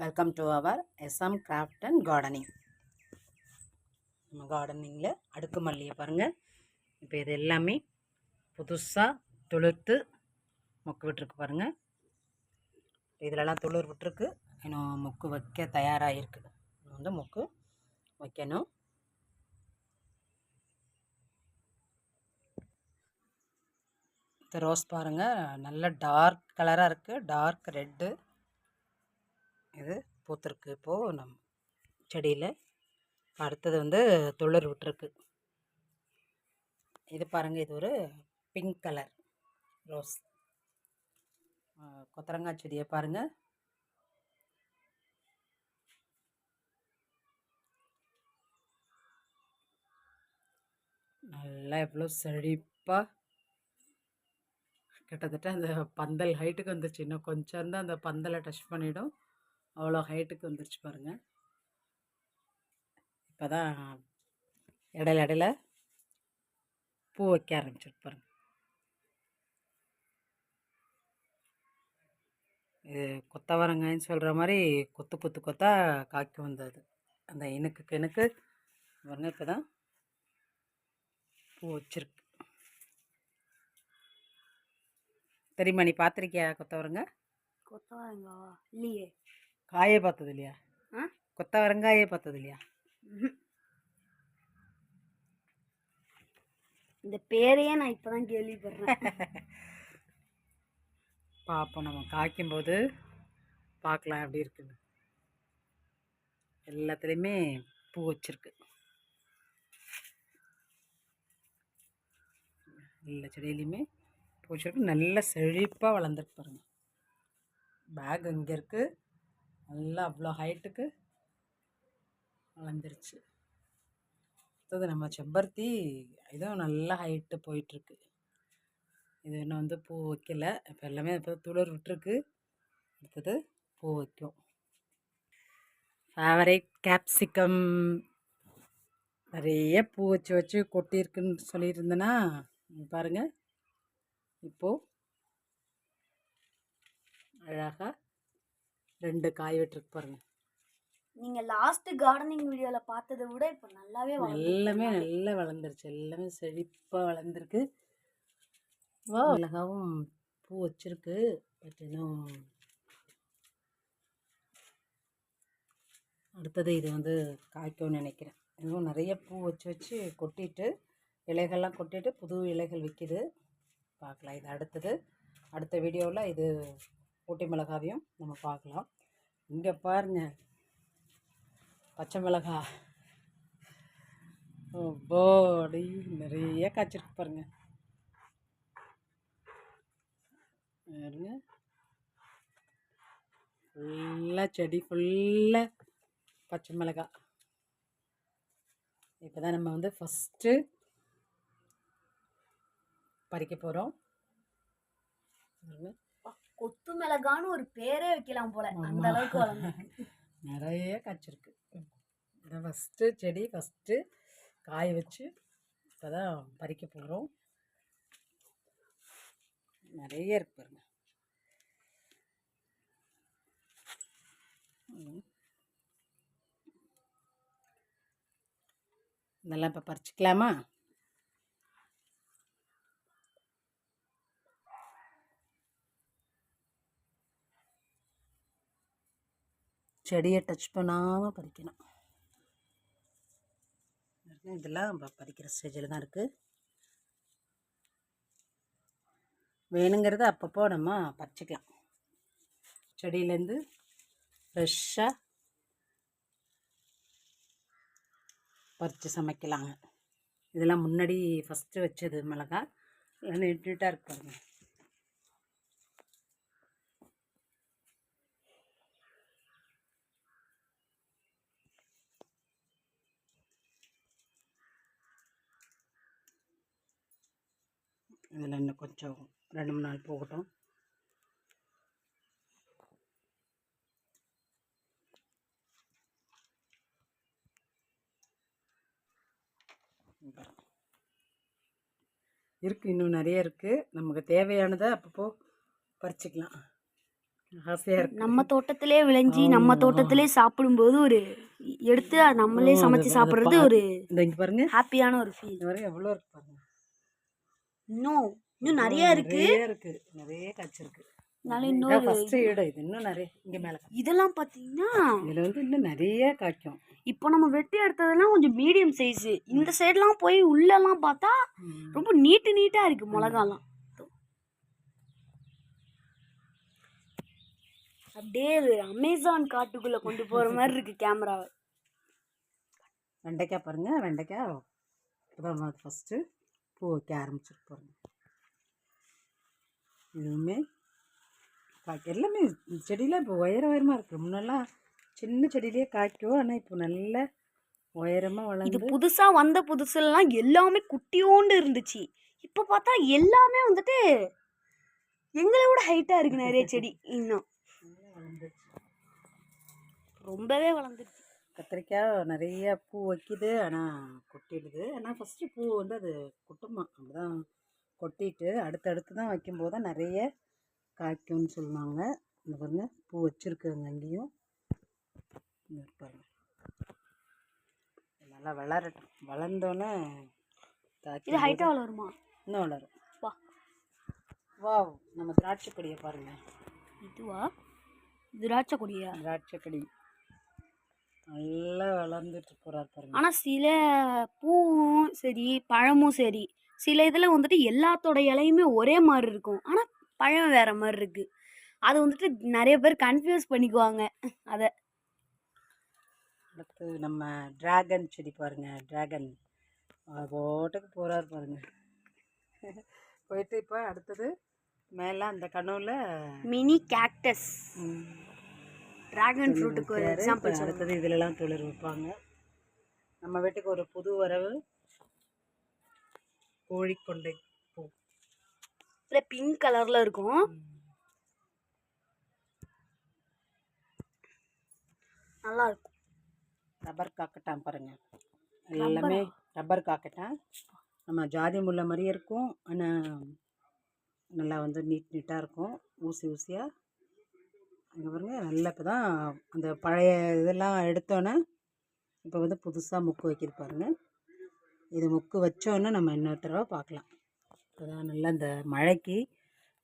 Welcome to our S M craft and gardening நம்ம கார்டனிங்கில் அடுக்கு மல்லியை பாருங்கள் இப்போ இது எல்லாமே புதுசாக துளிர்த்து மொக்கு விட்டுருக்கு பாருங்கள் இதிலலாம் துளிர் விட்டுருக்கு. இன்னும் மொக்கு வைக்க தயாராக இருக்குது வந்து மொக்கு வைக்கணும். இந்த ரோஸ் பாருங்கள் நல்ல டார்க் கலராக இருக்குது டார்க் ரெட்டு இது பூத்திருக்கு இப்போது நம் செடியில். அடுத்தது வந்து துளிர் விட்டுருக்கு. இது பாருங்கள் இது ஒரு பிங்க் கலர் ரோஸ் கொத்தரங்காய் செடியை பாருங்கள் நல்லா எவ்வளோ செழிப்பாக கிட்டத்தட்ட அந்த பந்தல் ஹைட்டுக்கு வந்துச்சு. இன்னும் கொஞ்சம் தான் அந்த பந்தலை டச் பண்ணிவிடும் அவ்வளோ ஹைட்டுக்கு வந்துருச்சு பாருங்கள் இப்போ தான் இடையில இடையில பூ வைக்க ஆரம்பிச்சிருக்கு பாருங்கள் இது கொத்தவரங்காய்ன்னு சொல்கிற மாதிரி கொத்து கொத்து கொத்தா காய்க்கு வந்தது. அந்த இனுக்கு கிணக்கு பாருங்க இப்போ தான் பூ வச்சிருக்கு. தெரியுமா நீ பார்த்துருக்கியா கொத்தவரங்க கொத்தவரங்கா இல்லையே. காயே பார்த்தது இல்லையா ஆ? கொத்தவரங்காயே பார்த்தது இல்லையா இந்த பேரையே நான் இப்பதான் கேள்விப்படுறேன். பார்ப்போம் நம்ம காய்க்கும்போது பார்க்கலாம் எப்படி இருக்குன்னு. எல்லாத்துலேயுமே பூ வச்சிருக்கு. எல்லா செடியிலையுமே பூ வச்சிருக்கு. நல்ல செழிப்பாக வளர்ந்துருக்கு பாருங்க. பேக் இங்கே இருக்குது நல்லா அவ்வளோ ஹைட்டுக்கு வளர்ந்துருச்சு. அடுத்தது நம்ம செம்பருத்தி இதுவும் நல்லா ஹைட்டு போயிட்டுருக்கு. இது இன்னும் வந்து பூ வைக்கல. இப்போ எல்லாமே இப்போ துளிர் விட்டுருக்கு. அடுத்தது பூ வைக்கும். ஃபேவரேட் கேப்சிகம் நிறைய பூ வச்சு வச்சு கொட்டியிருக்குன்னு சொல்லியிருந்தேன்னா பாருங்கள் இப்போது அழகாக ரெண்டு காய் விட்டுருக்கு பாருங்கள் நீங்க லாஸ்ட் கார்டனிங் வீடியோல பார்த்ததை விட இப்போ நல்லாவே எல்லாமே நல்லா வளர்ந்துருச்சு. எல்லாமே செழிப்பாக வளர்ந்துருக்கு. வா அழகாவும் பூ வச்சிருக்கு. பட் இன்னும் அடுத்தது இது வந்து காய்க்கும்னு நினைக்கிறேன். இதுவும் நிறைய பூ வச்சு வச்சு கொட்டிட்டு இலைகள்லாம் கொட்டிட்டு புது இலைகள் விற்கிது பார்க்கலாம் இது அடுத்தது. அடுத்த வீடியோவில் இது பூட்டி மிளகாவையும் நம்ம பார்க்கலாம். இங்கே பாருங்க. பச்சை மிளகா. போடி. நிறைய காய்ச்சிருக்கு பாருங்க. பாருங்க. ஃபுல்லாக செடி ஃபுல்லாக பச்சை மிளகா. இப்போ தான் நம்ம வந்து ஃபஸ்ட்டு பறிக்க போகிறோம் கொத்து மிளகான்னு ஒரு பேரே வைக்கலாம் போல. அந்த. அளவுக்கு நிறைய காய்ச்சிருக்கு. ஃபஸ்ட்டு செடி ஃபஸ்ட்டு காய வச்சு இப்போ தான் பறிக்க போகிறோம் நிறைய இருக்கு பாருங்க. இதெல்லாம் இப்போ பறிச்சுக்கலாமா? செடியை டச் பண்ணாமல் பறிக்கணும். இதெல்லாம் பறிக்கிற ஸ்டேஜில் தான் இருக்குது வேணுங்கிறத அப்பப்போ நம்ம பறிச்சிக்கலாம். செடியிலேருந்து ஃப்ரெஷ்ஷாக பறித்து சமைக்கலாங்க. இதெல்லாம் முன்னாடி ஃபஸ்ட்டு வச்சது மிளகா எல்லாம் நீட் நீட்டாக இருக்கு பாருங்கள் இதில் இன்னும் கொஞ்சம் ரெண்டு மூணு நாள் போகட்டும். இருக்குது இன்னும் நிறைய இருக்குது நமக்கு தேவையானதை அப்பப்போ பறிச்சுக்கலாம். ஆசையாக இருக்கு. நம்ம தோட்டத்திலே விளைஞ்சி நம்ம தோட்டத்திலே சாப்பிடும்போது ஒரு எடுத்து நம்மளே சமைச்சு சாப்பிடுறது ஒரு இந்த இங்கே பாருங்க. ஹாப்பியான ஒரு ஃபீல் வரையும் எவ்வளோ இருக்கு பாருங்க. இன்னும் இன்னும் நிறைய இருக்கு. நிறைய இருக்கு. நிறைய அதனால இன்னொரு ஃபர்ஸ்ட் ஈடு இது இன்னும் நிறைய இங்கே மேலே. இதெல்லாம் பார்த்தீங்கன்னா இதில் வந்து இன்னும் நிறைய காய்க்கும். இப்போ நம்ம வெட்டி எடுத்ததெல்லாம் கொஞ்சம் மீடியம் சைஸ் இந்த சைடுலாம் போய் உள்ளெல்லாம் பார்த்தா. ரொம்ப நீட்டு நீட்டா இருக்கு மிளகாலாம். அப்படியே அமேசான் காட்டுக்குள்ள கொண்டு போற மாதிரி இருக்கு கேமராவை வெண்டைக்காய் பாருங்க. வெண்டைக்காய். ஃபஸ்ட்டு பூ வைக்க ஆரம்பிச்சிருக்கு பாருங்க இதுவுமே எல்லாமே செடியெலாம் இப்போ உயர உயரமாக இருக்குது முன்னெல்லாம் சின்ன செடியிலே காய்க்கும். ஆனால் இப்போ நல்ல உயரமாக இது வளர்ந்து புதுசா வந்த புதுசுலலாம் எல்லாமே குட்டியோண்டு இருந்துச்சு. இப்போ பார்த்தா எல்லாமே வந்துட்டு எங்களை விட ஹைட்டா இருக்கு நிறைய செடி. இன்னும் ரொம்பவே வளர்ந்துருச்சு. கத்திரிக்காய் நிறைய பூ வைக்குது. ஆனால் கொட்டிடுது. ஆனால் ஃபஸ்ட்டு பூ வந்து அது கொட்டுமா? அப்படிதான் கொட்டிட்டு அடுத்தடுத்து தான் வைக்கும்போது தான் நிறைய காய்க்கும்னு சொல்லுவாங்க. இந்த பாருங்க பூ வச்சுருக்குங்க அங்கேயும் பாருங்க. நல்லா வளரட்டும். வளர்ந்தோன்னே இது ஹைட்டா வளருமா? இன்னும் வளரும். வா. வாவ் நம்ம திராட்சை கொடியை பாருங்கள் இதுவா? திராட்சை கொடியா? திராட்சை கொடி. நல்லா வளர்ந்துட்டு போகிறார் பாருங்க. ஆனா சில பூவும் சரி பழமும் சரி சில இதில் வந்துட்டு எல்லாத்தோட இலையுமே ஒரே மாதிரி இருக்கும். ஆனா பழம் வேற மாதிரி இருக்கு. அது வந்துட்டு நிறைய பேர் கன்ஃபியூஸ் பண்ணிக்குவாங்க அதை. அடுத்து நம்ம டிராகன் செடி பாருங்க டிராகன் போட்டுக்கு போகிறாரு பாருங்க. போயிட்டு இப்போ அடுத்தது மேலே அந்த கனவுல மினி கேக்டஸ் டிராகன் ஃப்ரூட்டுக்கு ஒரு எக்ஸாம்பிள் அடுத்தது இதுலலாம் துளிர் வைப்பாங்க. நம்ம வீட்டுக்கு ஒரு புது வரவு கோழிக்கொண்டை பூ. பிங்க் கலர்ல இருக்கும். நல்லா இருக்கும் ரப்பர் காக்கட்டான் பாருங்க. எல்லாமே ரப்பர்? காக்கட்டான். நம்ம ஜாதி முல்லை மாதிரியே இருக்கும். ஆனால் நல்லா வந்து நீட் நீட்டாக இருக்கும். ஊசி ஊசியாக அங்கே பாருங்க நல்லா இப்போ தான் அந்த பழைய இதெல்லாம் எடுத்தோன்னே இப்போ வந்து புதுசாக முக்கு வைக்கிது பாருங்க. இது முக்கு வச்சோன்னே நம்ம இன்னொரு தடவை பார்க்கலாம். இப்போ தான் நல்லா இந்த மழைக்கு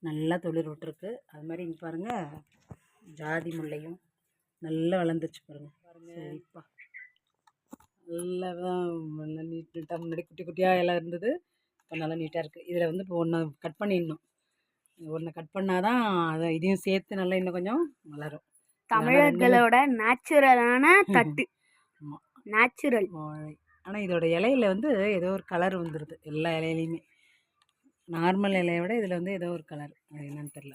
நல்லா துளிர் விட்டுருக்கு. அது மாதிரி இங்கே பாருங்கள் ஜாதி முல்லையும் நல்லா வளர்ந்துச்சு பாருங்க. சரிப்பா நல்லா தான் நல்லா நீட் நீட்டாக முன்னாடி குட்டி குட்டியாக எல்லாம் இருந்தது. இப்போ நல்லா நீட்டாக இருக்குது இதில் வந்து இப்போ ஒன்று கட் பண்ணிடணும். ஒன்று கட் பண்ணால் தான் அதை இதையும் சேர்த்து நல்லா இன்னும் கொஞ்சம் வளரும். தமிழர்களோட நேச்சுரலான தட்டு. நேச்சுரல் ஆனால் இதோட இலையில வந்து ஏதோ ஒரு கலர் வந்துடுது எல்லா இலையிலையுமே. நார்மல் இலையை விட இதில் வந்து ஏதோ ஒரு கலர் அது என்னன்னு தெரில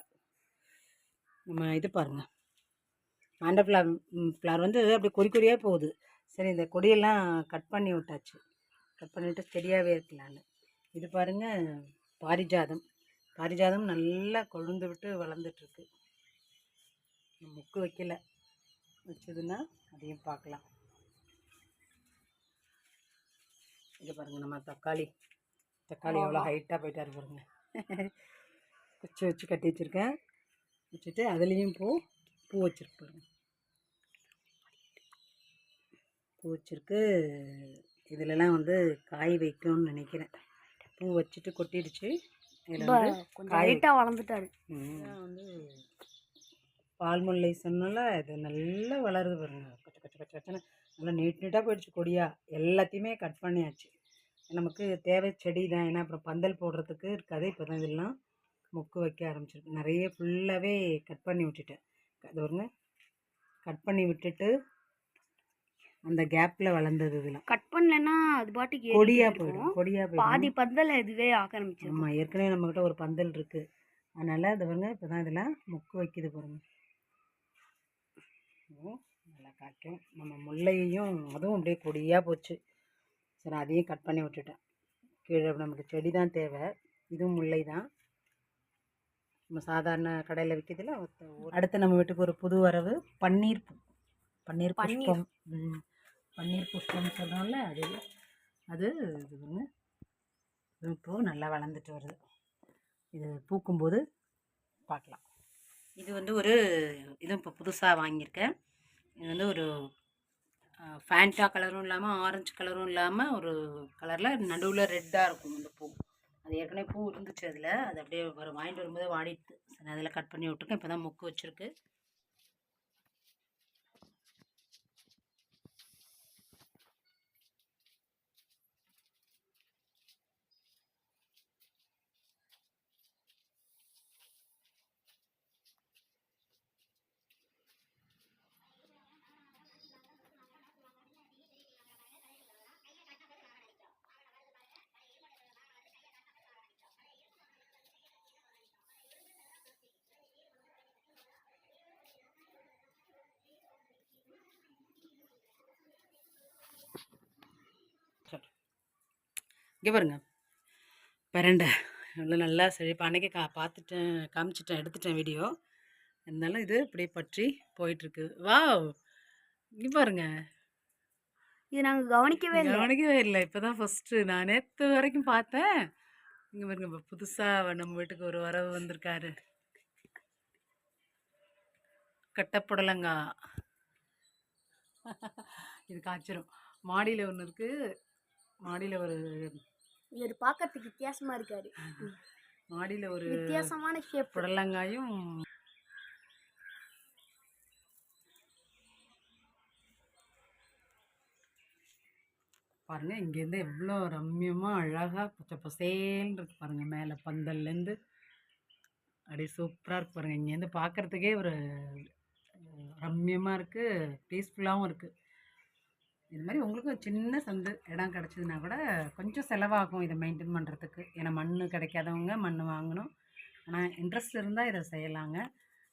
நம்ம இது பாருங்கள் மாண்ட ஃப்ளவர் ஃப்ளவர் வந்து அப்படி கொடி கொடியாக போகுது. சரி இந்த கொடியெல்லாம் கட் பண்ணி விட்டாச்சு. கட் பண்ணிவிட்டு செடியாகவே இருக்கலான்னு இது பாருங்கள் பாரிஜாதம். பாரிஜாதம் நல்லா கொழுந்து விட்டு வளர்ந்துட்டுருக்கு. முக்கு வைக்கல. வச்சதுன்னா அதையும் பார்க்கலாம். இது பாருங்க நம்ம தக்காளி. தக்காளி எவ்வளோ ஹைட்டாக போயிட்டாரு பாருங்க. குச்சி வச்சு கட்டி வச்சுருக்கேன். வச்சுட்டு அதுலேயும் பூ பூ வச்சிருக்கு பாருங்க. பூ வச்சிருக்கு. இதுலலாம் வந்து காய் வைக்கும்னு நினைக்கிறேன். பூ வச்சுட்டு கொட்டிடுச்சு. கொஞ்சம் லைட்டா வளர்ந்துட்டாரு. வந்து பால் முல்லை சொன்னால இது நல்லா வளருது பாருங்க. கச்ச கச்ச கச்ச கச்சன்னு நல்லா நீட் நீட்டாக போயிடுச்சு கொடியா. எல்லாத்தையுமே கட் பண்ணியாச்சு. நமக்கு தேவை செடி தான். ஏன்னா அப்புறம் பந்தல் போடுறதுக்கு இருக்காது. இப்போ தான் இதெல்லாம் மொக்கு வைக்க ஆரம்பிச்சிருக்கு. நிறைய ஃபுல்லாகவே கட் பண்ணி விட்டுட்டேன். அது பாருங்க. கட் பண்ணி விட்டுட்டு அந்த கேப்பில் வளர்ந்தது இதெல்லாம் கட் பண்ணலன்னா அது பாட்டுக்கு கொடியாக போயிடும். கொடியாக போயிடும். பாதி பந்தல இதுவே ஆக்கிரமிச்சிருக்கும். ஆமாம் ஏற்கனவே நம்மக்கிட்ட ஒரு பந்தல் இருக்குது அதனால் இது பாருங்க இப்போ தான் இதெல்லாம் மொக்கு வைக்குது பாருங்க. நல்லா காய்க்கும் நம்ம முல்லையையும் அதுவும் அப்படியே கொடியாக போச்சு. சரி அதையும் கட் பண்ணி விட்டுட்டேன். கீழே நமக்கு செடி தான் தேவை. இதுவும் முல்லை தான் நம்ம சாதாரண கடையில் விற்கிதுல அடுத்து நம்ம வீட்டுக்கு ஒரு புது வரவு பன்னீர் பன்னீர் பன்னீர். பன்னீர் புஷ்பம்னு சொல்கிறோம்ல அது அது இது ஒன்று இப்போது நல்லா வளர்ந்துட்டு வருது. இது பூக்கும்போது பார்க்கலாம் இது வந்து ஒரு இதுவும் இப்போ புதுசாக வாங்கியிருக்கேன். இது வந்து ஒரு ஃபேண்டா கலரும் இல்லாமல் ஆரஞ்சு கலரும் இல்லாமல் ஒரு கலரில் நடுவில் ரெட்டாக இருக்கும் அந்த பூ. அது ஏற்கனவே பூ இருந்துச்சு அதில். அது அப்படியே வரும் வாங்கிட்டு வரும்போது வாடிட்டு அதில் கட் பண்ணி விட்டுருக்கேன். இப்போ தான் மொக்கு வச்சுருக்கு சரி இங்கே பாருங்க. பிரண்டை. இவ்வளோ நல்லா செழிப்பு. அன்னைக்கு கா பார்த்துட்டேன் காமிச்சிட்டேன் எடுத்துட்டேன் வீடியோ இருந்தாலும் இது இப்படியே பற்றி போயிட்டுருக்கு. வாவ்! இங்கே பாருங்க. இது நாங்கள் கவனிக்கவே இல்லை. கவனிக்கவே இல்லை. இப்போ தான் ஃபஸ்ட்டு நான் நேற்று வரைக்கும் பார்த்தேன். இங்கே பாருங்க இப்போ புதுசாக நம்ம வீட்டுக்கு ஒரு வரவு வந்திருக்காரு. கட்டப்புடலங்கா. இது காய்ச்சிரும். மாடியில் ஒன்று இருக்குது மாடியில் ஒரு இவர் பார்க்கறதுக்கு வித்தியாசமா இருக்காரு. மாடியில் ஒரு வித்தியாசமான ஷேப் புடலங்காயும் பாருங்க இங்கேருந்து எவ்வளோ ரம்யமாக அழகாக பச்சை பசேல்னு இருக்கு பாருங்க மேலே பந்தல்லேருந்து அப்படியே சூப்பராக இருக்கு பாருங்க இங்கேருந்து பார்க்குறதுக்கே ஒரு ரம்யமாக இருக்குது பீஸ்ஃபுல்லாகவும் இருக்குது இது மாதிரி உங்களுக்கு சின்ன சந்து இடம் கிடச்சிதுன்னா கூட கொஞ்சம் செலவாகும் இதை மெயின்டைன் பண்ணுறதுக்கு ஏன்னா மண் கிடைக்காதவங்க மண் வாங்கணும். ஆனால் இன்ட்ரெஸ்ட் இருந்தால் இதை செய்யலாங்க.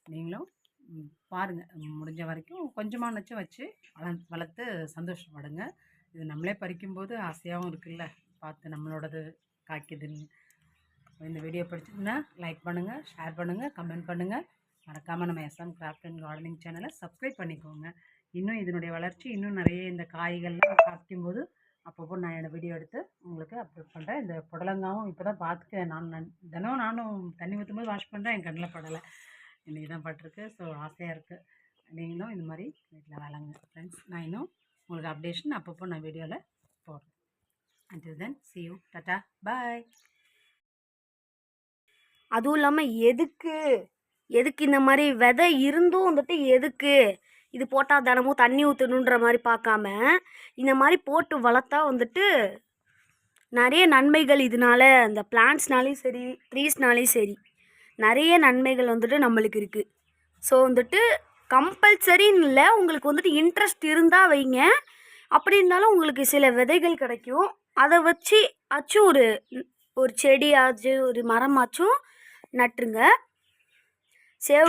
நீங்களும் பாருங்கள் முடிஞ்ச வரைக்கும் கொஞ்சமானச்சும் வச்சு வள வளர்த்து சந்தோஷப்படுங்க. இது நம்மளே பறிக்கும்போது ஆசையாகவும் இருக்குல்ல. பார்த்து நம்மளோடது காய்க்குதுன்னு. இந்த வீடியோ பிடிச்சிங்கன்னா லைக் பண்ணுங்கள் ஷேர் பண்ணுங்கள் கமெண்ட் பண்ணுங்கள் மறக்காமல் நம்ம S M craft and gardening சேனலை சப்ஸ்கிரைப் பண்ணிக்கோங்க. இன்னும் இதனுடைய வளர்ச்சி இன்னும் நிறைய இந்த காய்கள்லாம் காய்க்கும்போது அப்பப்போ நான் என்னோடய வீடியோ எடுத்து உங்களுக்கு அப்லோட் பண்ணுறேன் இந்த புடலங்காவும் இப்போ தான் பார்த்துக்கேன் நான் நன்- தினம் நானும் தண்ணி ஊற்றும் போது வாஷ் பண்ணுறேன் என் கண்ணில் படலை. இன்றைக்கி தான் பட்டிருக்கு. ஸோ ஆசையாக இருக்குது நீங்களும் இந்த மாதிரி வீட்டில் வளங்க ஃப்ரெண்ட்ஸ் நான் இன்னும் உங்களுக்கு அப்டேஷன் அப்பப்போ நான் வீடியோவில் போடுறேன். Until then see you tata bye அதுவும் இல்லாமல் எதுக்கு? எதுக்கு இந்த மாதிரி விதை இருந்தும் வந்துட்டு எதுக்கு? இது போட்டால் தினமும் தண்ணி ஊற்றணுன்ற மாதிரி பார்க்காம இந்த மாதிரி போட்டு வளர்த்தா வந்துட்டு நிறைய நன்மைகள் இதனால அந்த பிளான்ட்ஸ்னாலையும் சரி ட்ரீஸ்னாலையும் சரி நிறைய நன்மைகள் வந்துட்டு நம்மளுக்கு இருக்குது ஸோ வந்துட்டு கம்பல்சரின்னு இல்லை உங்களுக்கு வந்துட்டு இன்ட்ரெஸ்ட் இருந்தால் வைங்க. அப்படி இருந்தாலும் உங்களுக்கு சில விதைகள் கிடைக்கும். அதை வச்சு ஆச்சும் ஒரு ஒரு செடியாச்சும் ஒரு மரமாச்சும் நட்டுருங்க. சேவ்